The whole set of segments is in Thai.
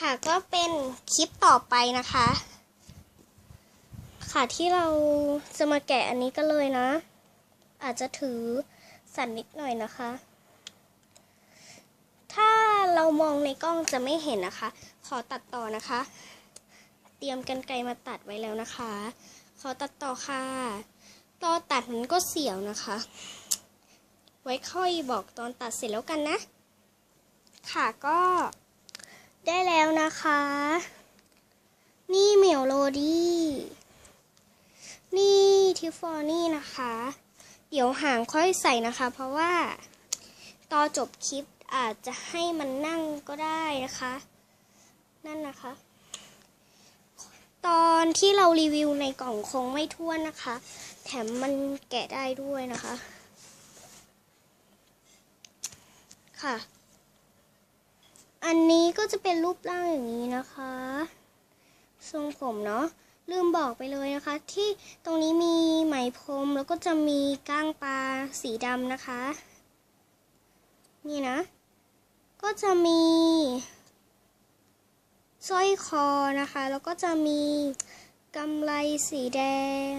ค่ะก็เป็นคลิปต่อไปนะคะ ค่ะที่เราจะมาแกะอันนี้กันเลยนะ อาจจะถือสั่นนิดหน่อยนะคะ ถ้าเรามองในกล้องจะไม่เห็นนะคะ ขอตัดต่อนะคะ เตรียมกันไกลมาตัดไว้แล้วนะคะ ขอตัดต่อค่ะตอนตัดมันก็เสียวนะคะ ไว้ค่อยบอกตอนตัดเสร็จแล้วกันนะ ค่ะก็ ได้แล้วนะคะ นี่เหมียวโรดี้ นี่ทิฟฟอนี่นะคะ เดี๋ยวห่างค่อยใส่นะคะ เพราะว่าตอนจบคลิปอาจจะให้มันนั่งก็ได้นะคะ นั่นนะคะ ตอนที่เรารีวิวในกล่องคงไม่ทั่วนนะคะ แถมมันแกะได้ด้วยนะคะ ค่ะ อันนี้ก็จะเป็นรูปร่างอย่างนี้นะคะ ทรงผมเนาะลืมบอกไปเลยนะคะ ที่ตรงนี้มีไหมพรมแล้วก็จะมีก้างปลาสีดำนะคะ นี่นะ ก็จะมีสร้อยคอนะคะ แล้วก็จะมีกำไลสีแดง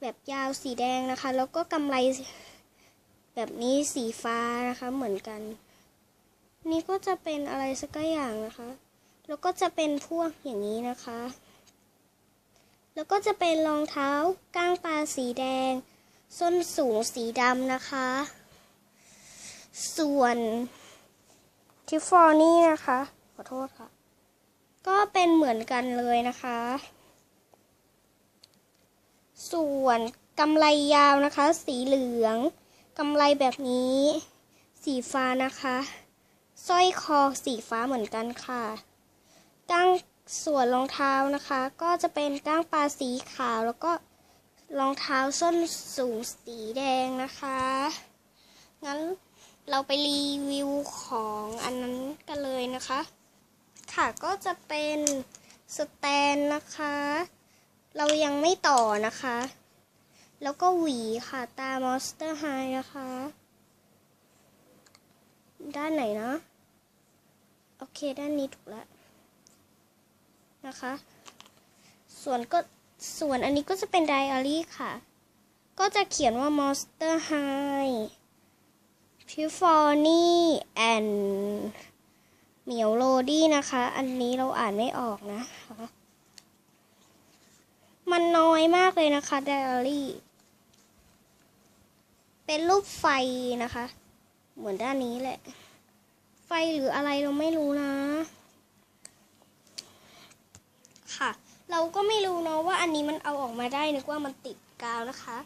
แบบยาวสีแดงนะคะ แล้วก็กำไลแบบนี้สีฟ้านะคะเหมือนกัน นี่ก็จะเป็นอะไรสักอย่างนะคะ แล้วก็จะเป็นพวกอย่างนี้นะคะ แล้วก็จะเป็นรองเท้าก้างปลาสีแดง ส้นสูงสีดำนะคะ ส่วนทิฟฟอร์นี่นะคะ ขอโทษค่ะ ก็เป็นเหมือนกันเลยนะคะ ส่วนกำไลยาวนะคะ สีเหลือง กำไลแบบนี้ สีฟ้านะคะ สร้อยคอสีฟ้าเหมือนกันค่ะ ก้างส่วนรองเท้านะคะ ก็จะเป็นก้างปลาสีขาวแล้วก็รองเท้าส้นสูงสีแดงนะคะ งั้นเราไปรีวิวของอันนั้นกันเลยนะคะ ค่ะก็จะเป็นสแตนนะคะ เรายังไม่ต่อนะคะ แล้วก็หวีค่ะตาม Monster High นะคะ ด้านไหนนะ โอเค ด้านนี้ถูกแล้วนะคะ ส่วนก็ส่วนอันนี้ก็จะเป็นไดอารี่ค่ะ ก็จะเขียนว่า Monster High p u f o n y and เหมียวโรดี้นะคะ อันนี้เราอ่านไม่ออกนะคะ มันน้อยมากเลยนะคะไดอารี่ เป็นรูปไฟนะคะ เหมือนด้านนี้แหละ ไฟหรืออะไรเราไม่รู้นะ ค่ะ เราก็ไม่รู้เนาะว่าอันนี้มันเอาออกมาได้นึกว่ามันติดกาวนะคะ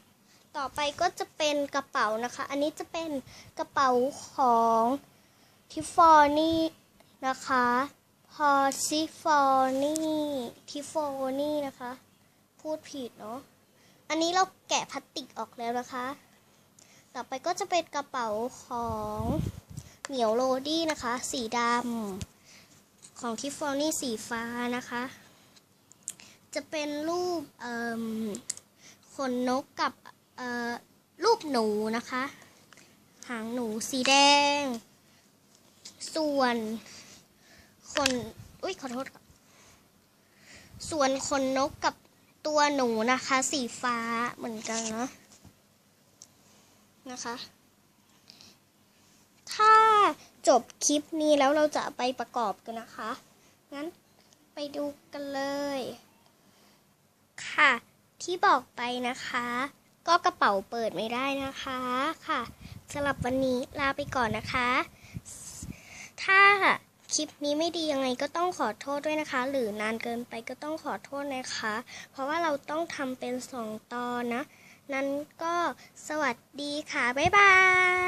ต่อไปก็จะเป็นกระเป๋านะคะ อันนี้จะเป็นกระเป๋าของทิฟฟอนี่นะคะพอซิฟอนี่ทิฟฟอนี่นะคะ พูดผิดเนาะอันนี้เราแกะพลาสติกออกแล้วนะคะ ต่อไปก็จะเป็นกระเป๋าของเหมียวโรดี้นะคะ สีดำของทิฟฟอนี่สีฟ้านะคะ จะเป็นรูปขนนกกับรูปหนูนะคะ หางหนูสีแดง ส่วนขนอุ้ยขอโทษค่ะส่วนขนนกกับตัวหนูนะคะ สีฟ้าเหมือนกันเนาะ นะคะ ถ้าจบคลิปนี้แล้วเราจะไปประกอบกันนะคะ งั้นไปดูกันเลย ค่ะ ที่บอกไปนะคะ ก็กระเป๋าเปิดไม่ได้นะคะค่ะสำหรับวันนี้ลาไปก่อนนะคะ ถ้าคลิปนี้ไม่ดียังไงก็ต้องขอโทษด้วยนะคะ หรือนานเกินไปก็ต้องขอโทษนะคะ เพราะว่าเราต้องทำเป็นสองตอนนะ นั้นก็สวัสดีค่ะ บ๊ายบาย